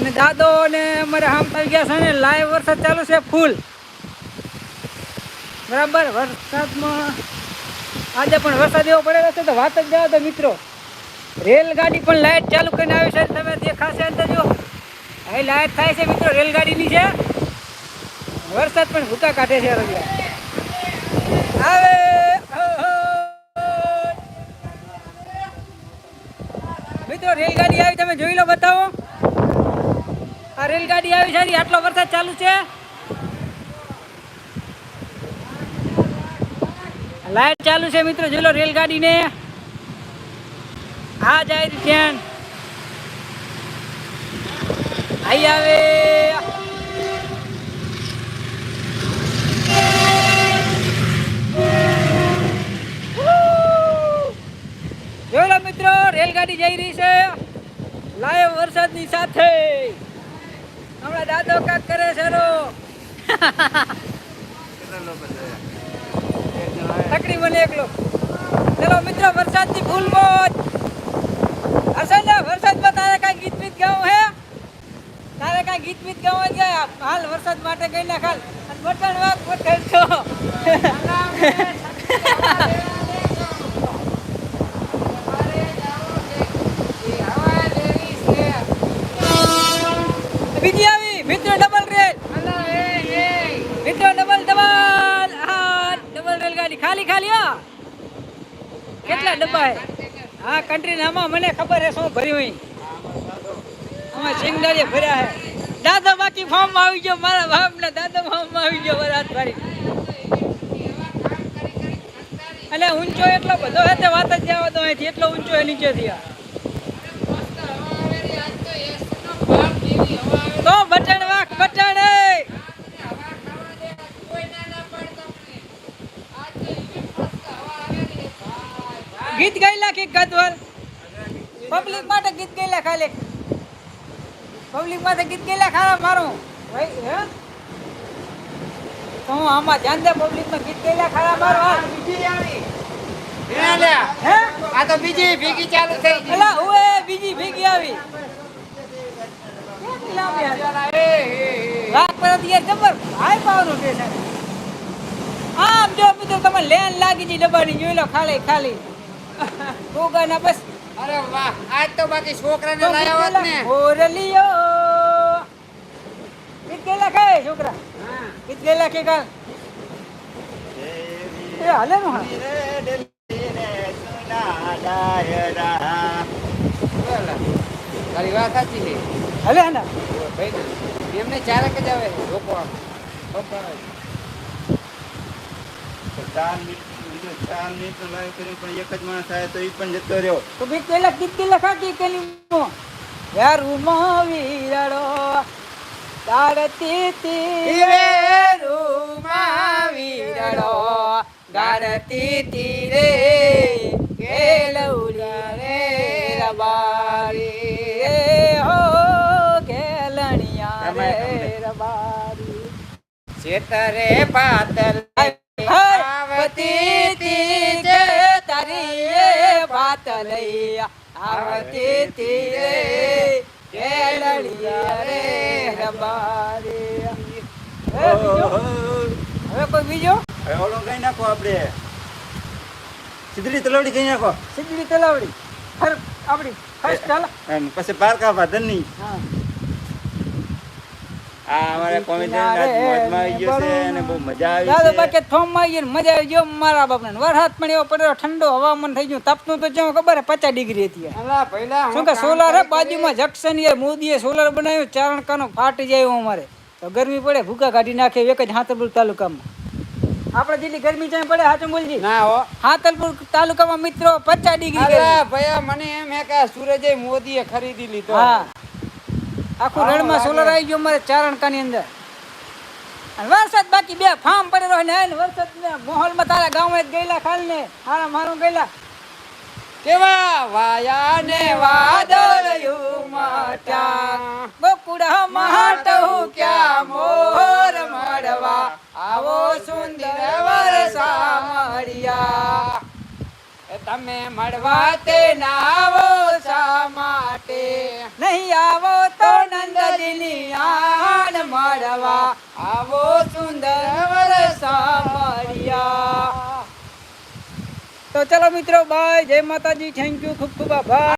અને દાદો ને અમારે આમ થઈ ગયા છે ને લાઈવ વરસાદ ચાલુ છે ફૂલ બરાબર, વરસાદમાં આજે પણ વરસાદ એવો પડેલો છે તો વાત જ જાઓ તો મિત્રો. રેલગાડી પણ લાઇટ ચાલુ કરીને આવી છે, તમે દેખાશે અંદર જો. અહીં લાઇટ થાય છે મિત્રો રેલગાડીની છે વરસાદ પણ ભૂકા કાઢે છે રવિવાર આવે. મિત્રો, રેલગાડી આવી, તમે જોઈ લો બતાવો. આ રેલગાડી આવી છે આટલો વરસાદ ચાલુ છે. લાઈટ ચાલુ છે મિત્રો, જોઈ લો રેલગાડીને. આ જાય ટ્રેન આઈ આવે. જોઈ લો મિત્રો, રેલગાડી જઈ રહી છે. લાઈવ વરસાદની સાથે. હમણાં દાદો કાક કરે છે રો તકડી બને એકલો. ચલો મિત્રો વરસાદની ફૂલ મોજ. હર્ષદ વરસાદમાં તારે કાંઈ ગીત બીત ગાવું હે? તારે કાંઈ ગીત બીત ગાવું છે? હાલ વરસાદ માટે ગઈ ના ખાલ અને બટન વાગ બટન છો બીજી આવી મિત્રો ડબલ રેલ મિત્રો ડબલ ડબલ હા ડબલ રેલગાડી ખાલી ખાલી, હા. કેટલા ડબ્બા હે હા કન્ટ્રી આમાં મને ખબર હે શું ભર્યું હોય આમાં સિંગડારીએ ભર્યા હે. દાદા બાકી ફોર્મ આવી ગયો, મારા બાપ ને દાદા ફોર્મ આવી ગયો વરાત ભરી અને ઊંચો એટલો બધો હે તે વાત જ જવા દો અહીંથી, એટલો ઊંચો નીચે નીચેથી આ તો બટન વાક બટન એ ગીત ગાયેલા કે ગદવર પબ્લિક માટે ગીત ગાયેલા ખાલી. પબ્લિક માટે ગીત ગાયેલા ખાલા મારું. ભાઈ, હે? તો હું આમાં ધ્યાન દે પબ્લિકમાં ગીત ગાયેલા ખાલા મારો આવી હે? આ તો બીજી ભીગી ચાલુ થઈ ગઈ એલા ઓએ બીજી ભીગી આવી? રાત પર અત્યારે હાઈ પાવરનું સ્ટેશન આમ જો મિત્રો તમે લેન લાગી જી ડબ્બાની, જોઈ લો, ખાલી ખાલી. ગોગા બસ. અરે વાહ આજ તો બાકી છોકરાને લાયા હોત ને. ઓરલીયો ગીત લખે છોકરા. ગીત લખે કે કાલ? એ હાલે નો હા તારી વાત સાચી છે. હાલે હે ને ભાઈ એમને ચારક જ આવે લોકો આમ. બપોરે. પણ એક જ માણસ આવે તો એ પણ જતો રહ્યો. તો ગીત ગયેલા ગીત ગયેલા ખા કે કેલી વીરડો તીરે રૂમાં વીરડો ગાડતી કેલવડી રે. રબારી રે. હો કેલણિયા રે રબારી. છેતરે પાતર આવતી તી જે તારી એ વાત લઈ. આવતી તી રે કેલડિયા રે હમારે હવે? કોઈ બીજો? હવે ઓલો કઈ નાખો આપણે. સિદ્ધડી તલાવડી કઈ નાખો. સિદ્ધી તલાવડી. ફર આપડી ફર્સ્ટ ચાલ. પછી પારકા નહીં હા. આ અમારે કોમેડિયન મોજમાં આવી ગયો છે અને બહુ મજા આવી દાદા બાકે થોમમાં આવીને મજા આવી ગયો મારા બાપને વરસાદ પણ એવો પડ્યો ઠંડો હવામાન થઈ ગયું. તપતું તો જેમ ખબર હે પચાસ ડિગ્રી હતી અલા પહેલા હું શું કે સોલાર હે? બાજુમાં જંક્શન મોદીએ સોલાર બનાવ્યું. ચારણ કાનો ફાટી જાય અમારે. તો ગરમી પડે ભૂકા કાઢી નાખે એક જ હાથરપુર તાલુકામાં. આપણે જેટલી ગરમી ચાય પડે હાચું બોલજી ના હો. તાલુકામાં મિત્રો પચાસ ડિગ્રી અલા ભયા મને એમ હે કે સૂરજે મોદીએ ખરીદી લીધો. હા. આખું હા, રણમાં સોલર. આવી ગયો અમારે ચારણકાની અંદર. વરસાદ બાકી બે ફાર્મ પડેલો ને એને વરસાદ માહોલમાં તારા ગામમાં જ ગયેલા ખાલ ને હારા મારું ગયેલા. કેવા વાયા ને વાદળયું માટ્યા ગોકુડા માટું ક્યાં મોર મળવા? આવો સુંદર વરસા મળ્યા. તમે મળવા તે ના આવો શા માટે? નહીં આવો તો નંદજીની આન મળવા. આવો સુંદર વરસામરિયા તો ચલો મિત્રો, બાય. જય માતાજી. થેન્ક યુ ખૂબ ખૂબ આભાર.